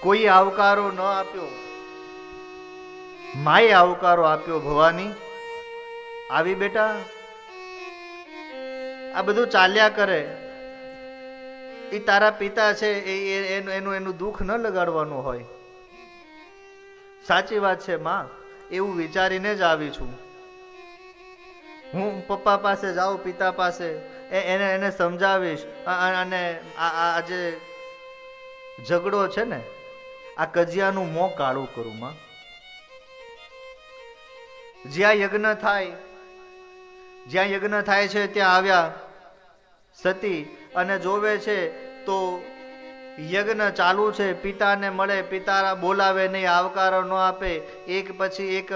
કોઈ આવકારો ન આપ્યો. માએ આવકારો આપ્યો ભવાની. આવી બેટા. આ બધું ચાલ્યા કરે. એ તારા પિતા છે, એ એનું એનું એનું દુઃખ ન લગાડવાનું હોય. સાચી વાત છે, માં. એવું વિચારીને જ આવી છું. હું પપ્પા પાસે જાઉં, પિતા પાસે. એ- એને એને સમજાવીશ. અને આ જે ઝઘડો છે ને આ કજિયાનું મોં કાળું કરું, માં. જ્યાં યજ્ઞ થાય, જ્યાં યજ્ઞ થાય છે, ત્યાં આવ્યા સતી અને જોવે છે, તો યજ્ઞ ચાલુ છે, પિતાને મળે પિતા બોલાવે, નહીં, આવકારો ન આપે. એક પછી એક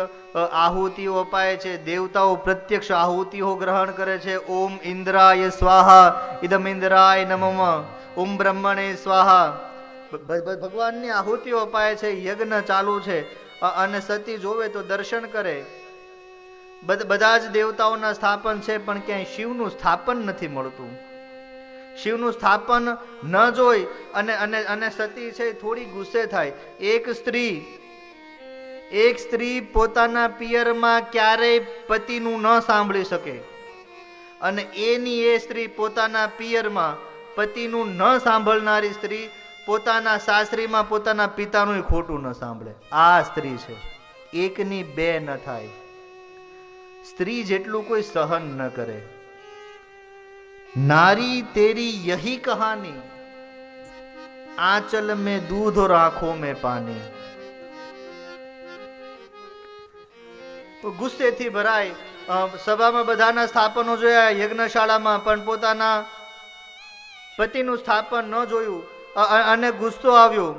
આહુતિઓ અપાય છે, દેવતાઓ પ્રત્યક્ષ આહુતિઓ ગ્રહણ કરે છે. ઓમ ઇન્દ્રાય સ્વાહા, ઇદમ ઇન્દ્રાય નમઃ. ઓમ બ્રહ્મણે સ્વાહા. ભગવાનની આહુતિઓ અપાય છે, યજ્ઞ ચાલુ છે અને સતી જોવે તો દર્શન કરે. બધ- જ દેવતાઓના સ્થાપન છે, પણ ક્યાંય શિવનું સ્થાપન નથી મળતું. શિવનું સ્થાપન ન જોઈ અને અને અને સતી છે થોડી ગુસ્સે થાય. એક સ્ત્રી એક સ્ત્રી પોતાના પિયરમાં ક્યારેય પતિનું ન સાંભળી શકે. અને એની એ સ્ત્રી પોતાના પિયરમાં પતિનું ન સાંભળનારી સ્ત્રી પોતાના સાસરીમાં પોતાના પિતાનું ખોટું ન સાંભળે. આ સ્ત્રી છે. એકની બે ન થાય. સ્ત્રી જેટલું કોઈ સહન ન કરે. નારી તેરી યહી કહાની. આંચલ મેં દૂધ ઓર આંખો મેં પાની. ગુસ્સેથી ભરાય. સભામાં બધાના સ્થાપનો જોયા, યજ્ઞશાળામાં પણ પોતાના પતિનું સ્થાપન ન જોયું. અને ગુસ્સો આવ્યો.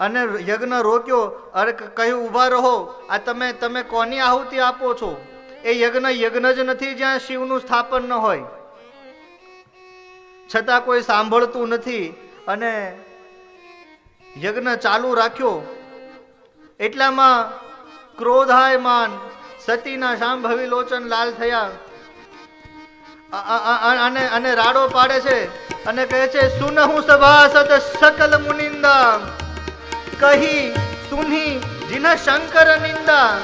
અને યજ્ઞ રોક્યો. અરે કહ્યું ઊભા રહો. આ તમે તમે કોની આહુતિ આપો છો? એ યજ્ઞ યજ્ઞ જ નથી જ્યાં શિવનું સ્થાપન ન હોય. છતાં કોઈ સાંભળતું નથી. અને યજ્ઞ ચાલુ રાખ્યો. એટલામાં ક્રોધાયમાન સતીના શાંભવી લોચન લાલ થયા. અને અને રાડો પાડે છે અને કહે છે સુનહુ સભાસદ સકલ મુનિંદા. કહી સુની જીન શંકર નિંદા.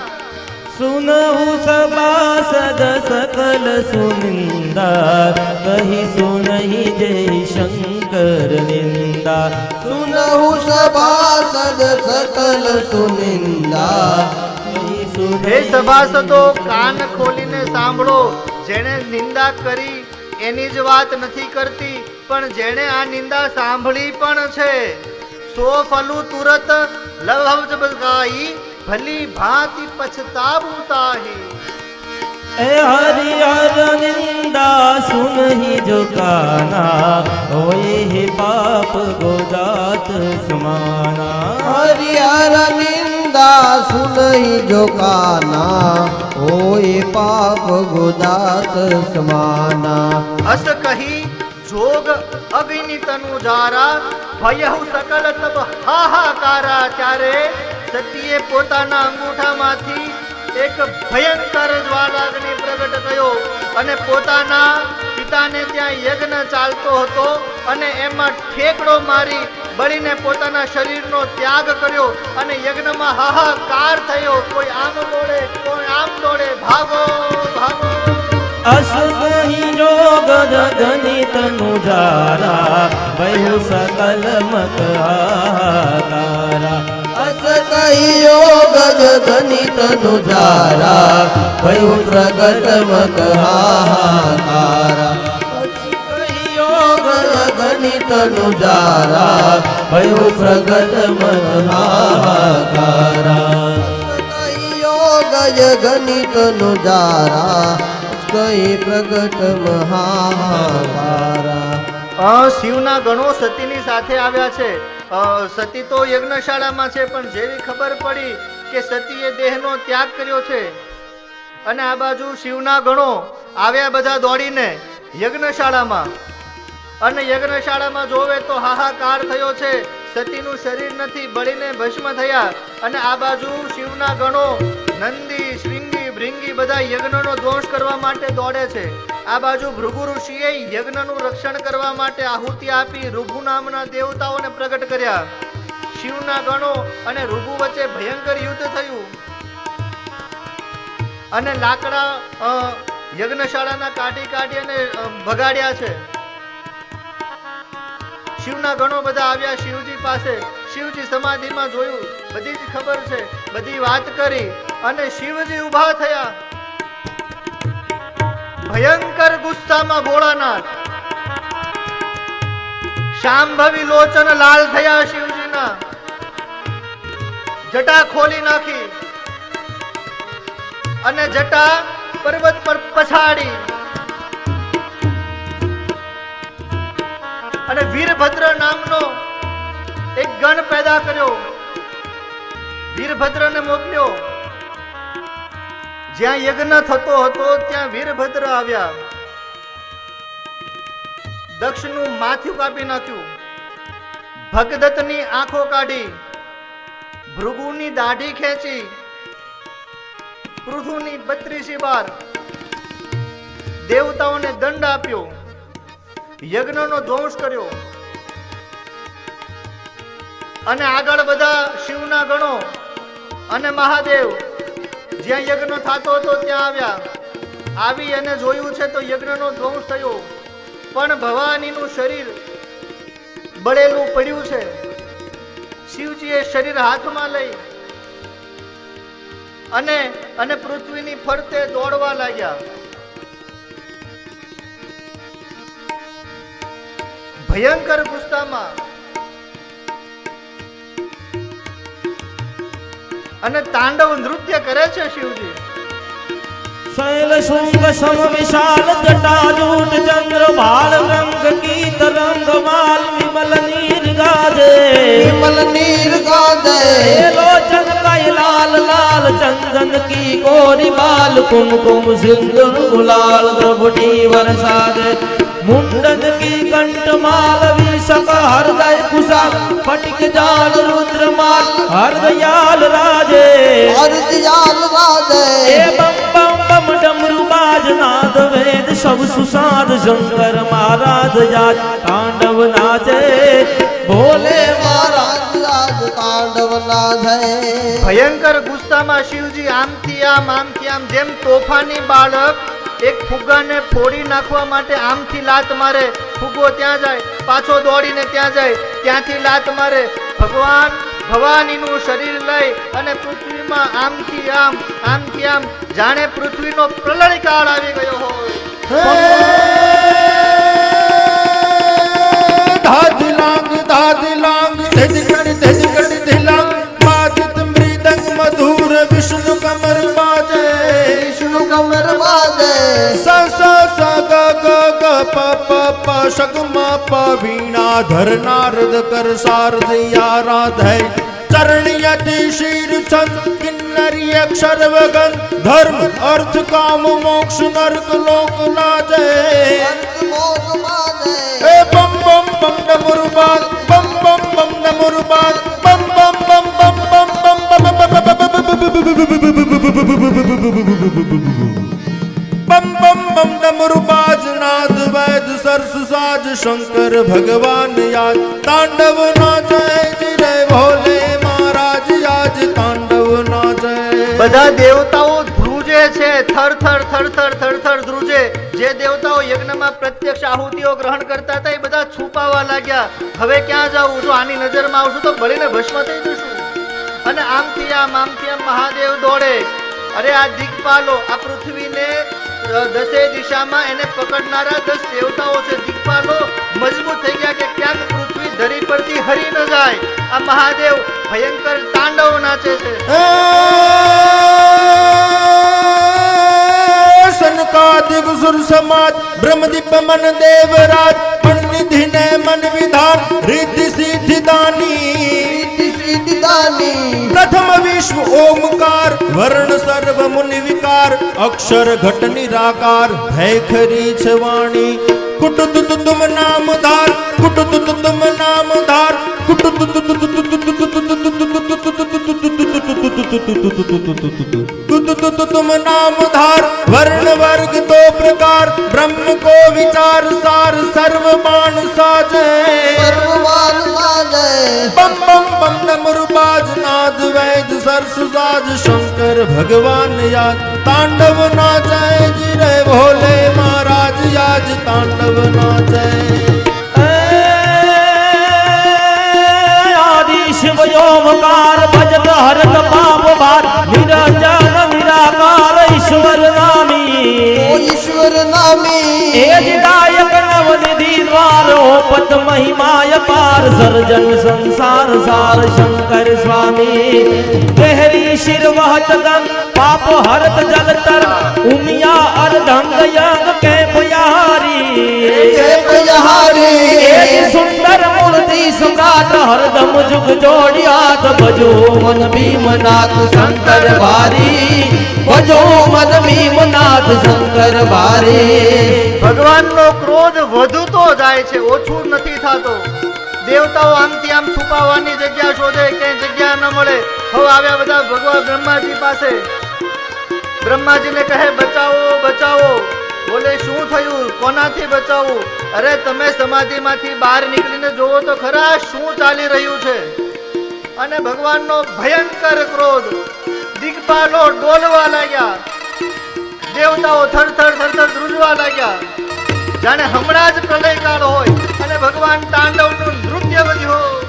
સુનહુ સભાસદ સકલ સુનિંદા. કહી સુનહી જય શંકર નિંદા. સુનહુ સભાસદ સકલ સુનિંદા. સુન હે સભાસદો કાન ખોલીને સાંભળો. જેણે નિંદા કરી એની જ વાત નથી કરતી પણ જેણે આ નિંદા સાંભળી પણ છે. સો ફલુ તુરત લવજ બગાઈ ભલી ભાતિ પછતાવતા એ હરિ હર નિંદા સુનહી જો કાના ઓય હે પાપ ગોજાત સમાના. હરિ હર નિંદા સુનહી જો કાના હોય પાપ ગોદાત સમાના. અસ કહી, જોગ અગ્નિ જારા, ભયહુ સકલ તબ હાહાકારા. ત્યારે સતીએ પોતાના અંગૂઠામાંથી એક ભયંકર જ્વાલાગ્નિ પ્રગટ થયો અને પોતાના પિતાને ત્યાં યજ્ઞ ચાલતો હતો અને એમાં ઠેકડો મારી બળીને પોતાના શરીરનો ત્યાગ કર્યો અને યજ્ઞમાં હાહાકાર થયો. કોઈ આમ દોડે, કોઈ આમ દોડે. ભાગો ભાગો. અસુહી સકલ મત કહિયો ગજ ધનિત નુજારા ભયું પ્રગટ મક હાહાકારા કહિયો નુજારા ભયું પ્રગટ મક હાહાકારા ગજ ગણિત નુજારા કઈ પ્રગટ મહાકારા શિવના ગણો સતીની સાથે આવ્યા છે. સતી તો યજ્ઞશાળામાં છે, પણ જેવી ખબર પડી કે સતીએ દેહનો ત્યાગ કર્યો છે. અને આ બાજુ શિવના ગણો આવ્યા બધા દોડીને યજ્ઞશાળામાં. અને યજ્ઞશાળામાં જોવે તો હાહાકાર થયો છે. સતીનું શરીર નથી, બળીને ભસ્મ થયા. અને આ બાજુ શિવના ગણો નંદી શૃંગી બધા યજ્ઞનો ધ્વંસ કરવા માટે દોડે છે. આ બાજુ ભૃગુ ઋષિએ યજ્ઞનું રક્ષણ કરવા માટે આહુતિ આપી ઋભુ નામના દેવતાઓને પ્રગટ કર્યા. શિવના ગણો અને ઋભુ વચ્ચે ભયંકર યુદ્ધ થયું. અને લાકડા યજ્ઞશાળાના કાઢી કાઢી અને ભગાડ્યા છે. શિવના ઘણો બધા આવ્યા શિવજી પાસે. શિવજી સમાધિમાં જોયું. બધી જ ખબર છે. બધી વાત કરી. અને શિવજી ઊભા થયા. ભયંકર ગુસ્સામાં ભોળાનાથ. શાંભવી લોચન લાલ થયા શિવજીના. જટા ખોલી નાખી. અને જટા પર્વત પર પછાડી. અને વીરભદ્ર નામનો એક ગણ પેદા કર્યો. વીરભદ્રને મોકલ્યો. જ્યાં યજ્ઞ થતો હતો, ત્યાં વીરભદ્ર આવ્યા. દક્ષનું માથું કાપી નાખ્યું. ભગદત્તની આંખો કાઢી. ભૃગુની દાઢી ખેંચી. પૃથુની બત્રીસી બાર. દેવતાઓને દંડ આપ્યો. યજ્ઞનો ધ્વંસ કર્યો. અને આગળ બધા શિવના ગણો અને મહાદેવ જ્યાં યજ્ઞ થતો હતો ત્યાં આવ્યા. આવી અને જોયું છે તો યજ્ઞનો ધ્વંસ થયો. પણ ભવાનીનું શરીર બળેલું પડ્યું છે. શિવજીએ શરીર હાથમાં લઈ અને અને પૃથ્વીની ફરતે દોડવા લાગ્યા. ભયંકર ગુસ્સામાં અને તાંડવ નૃત્ય કરે છે શિવજી. શૈલ શુંગ સમ વિશાલ જટા જૂટ ચંદ્ર ભાલ રંગ ગીત રંગ માલ વિમલ નીર ગાજે. વિમલ નીર ગાજે. લોચન કઈ લાલ લાલ ચંદન કી કોરી બાલ કુમકુમ સિંદુર ગુલાલ દ્રભટી વરસાદે. મુંડન કી કંઠ માલ વિષક હરદય દયાલ રુદ્ર માલ હર દયાલ રાજે હર દયાલ રાજે એ બમ બમ બમ ડમરુ બાજ નાદ વેદ સૌ સુસાદ શંકર મહારાજ યાદ તાંડવ નાચે ભોલે મહારાજ તાંડવ નાચે ભયંકર ગુસ્સામાં શિવજી આમથી આમ આમથી આમ જેમ તોફાની બાળક એક ફુગ્ગાને ફોડી નાખવા માટે આમથી લાત મારે. ફુગ્ગો ત્યાં જાય, પાછો દોડીને ત્યાં જાય. ત્યાંથી લાત મારે. ભગવાન, ભવાનીનું શરીર લઈ અને પૃથ્વીમાં આમથી આમ આમથી આમ, જાણે પૃથ્વીનો પ્રલય કાળ આવી ગયો હોય. ધાદિલાંગ લાંગ ધજગણ ધજગણ ધીલાંગ સગમાં પવીણા ધરનારદ કરસારદ યારાધય ચરણ્યતિ શીર છંદ કિન્નરી અક્ષર વગન ધર્મ અર્થ કામ મોક્ષ નર્ક લોક ના જય એ બમ બમ બમ નમુર બાગ બમ બમ બમ નમુર બાગ બમ બમ બમ બમ બમ બમ બમ બમ બમ બમ બમ બમ બમ બમ બમ બમ બમ બમ બમ બમ બમ બમ, ડમરુ બાજ નાદ વૈદ, સરસ, સાજ, શંકર, ભગવાન યાદ. તાંડવ ના જય જી ભોલે મહારાજ આજ તાંડવ ના જય. બધા દેવતાઓ ધ્રુજે છે, થર થર થર થર થર થર ધ્રુજે. જે દેવતાઓ યજ્ઞમાં પ્રત્યક્ષ આહુતિઓ ગ્રહણ કરતા હતા, એ બધા છુપાવા લાગ્યા. હવે ક્યાં જાવું? જો આની નજરમાં આવશું તો બળીને ભસ્મ થઈ જશું અને આમથી આમ આમથી આમ મહાદેવ દોડે. અરે આ દિગ્પાલો, આ પૃથ્વીને દસે દિશામાં એને પકડનારા દસ દેવતાઓ છે. દિગ્પાલો મજબૂત થઈ ગયા કે ક્યાંક પૃથ્વી ધરી પરથી હરી ન જાય. આ મહાદેવ ભયંકર તાંડવ નાચે છે. સનકાદિક સુર સમાજ બ્રહ્મદીપ મન દેવરાજ પંડિધિ ને મન વિધાન રીતિ સિદ્ધિ દાની. રીતિ સિદ્ધિ દાની. વિશ્વ ઓમકાર, વર્ણ સર્વ મુનિ વિકાર, અક્ષર ઘટ નિરાકાર, ભય ખરી છે વાણી. કુટ તુમ નામ ધાર કુટ તુમ નામ ધાર કુટ તુમ तुम नाम धार वर्ण वर्ग दो प्रकार ब्रह्म को विचार सार सर्व बाण साजे बम बम बम नमरुबाज नाद वैद सर शंकर भगवान याद तांडव ना जाए जी रे भोले महाराज याज तांडव ना મહિમાય પાર સર્જન સંસાર સાર શંકર સ્વામી ગહેરી શિર વહત ગંગ પાપ હરત જલતર ઉમિયા અર્ધંગ યંગ કે બિહારી સુંદર મૂર્તિ સમ્રાટ હરદમ જુગ જોડિયાત ભજો મન ભીમનાથ શંકર ભારી ભજો મન ભીમનાથ શંકર ભારી ભગવાનનો ક્રોધ વધતો જાય છે, ઓછું નથી થતો. દેવતાઓ આમથી આમ છુપાવવાની જગ્યા શોધે, ક્યાંય જગ્યા ન મળે. હવે આવ્યા બધા ભગવાન બ્રહ્માજી પાસે. બ્રહ્માજીને કહે, બચાવો બચાવો. બોલે, શું થયું? કોનાથી બચાવવું અરે, તમે સમાધિમાંથી બહાર નીકળીને જોવો તો ખરા શું ચાલી રહ્યું છે? અને ભગવાનનો ભયંકર ક્રોધ. દિગ્પાલો ડોલવા લાગ્યા. દેવતાઓ થરથર થરથર ધ્રુજવા લાગ્યા. જાણે હમણાં જ પ્રલયકાળ હોય અને ભગવાન તાંડવનું નૃત્ય વધ્યો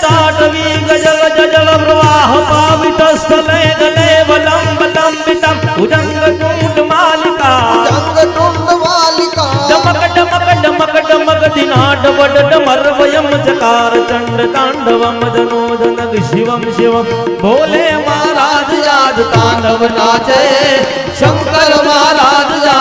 જટાટવી ગજલ જજલ પ્રવાહ પાવિત સ્થલે ગલે વલંબ લંબિતમ ઉદંગ કુંડ માલિકા ઉદંગ ટુંડ માલિકા ડમક ડમક ડમક ડમક દિનાટ વડ ડમર વયમ ચકાર ચંડ તાંડવમ ધનોધનગ શિવમ શિવમ ભોલે મહારાજ યાદ તાંડવ નાચે શંકર મહારાજ યાદ